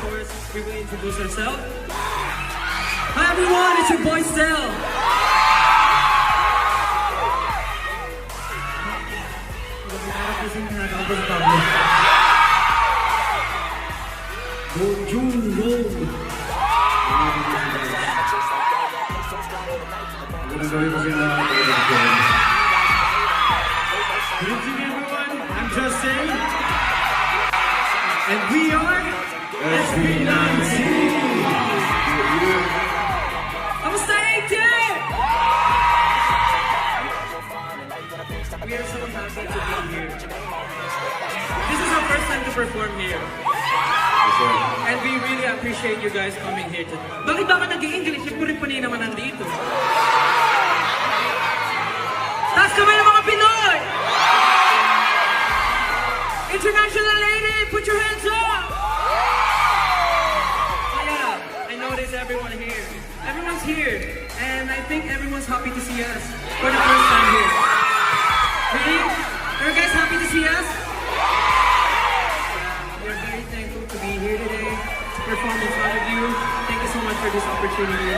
course, we will introduce ourselves. Hi everyone, it's your boy Sel. Good evening, everyone. I'm Justin. And we are SB19. Kamusta, AJ? We are so happy to be here. This is our first time to perform here. And we really appreciate you guys coming here today. Bakit ba ka nag-i-English? Naman nandito. Taas kamay mga Pinoy! International lady, put your hands up! Everyone here. Everyone's here. And I think everyone's happy to see us for the first time here. Are you guys happy to see us? We're very thankful to be here today to perform in front of you. Thank you so much for this opportunity.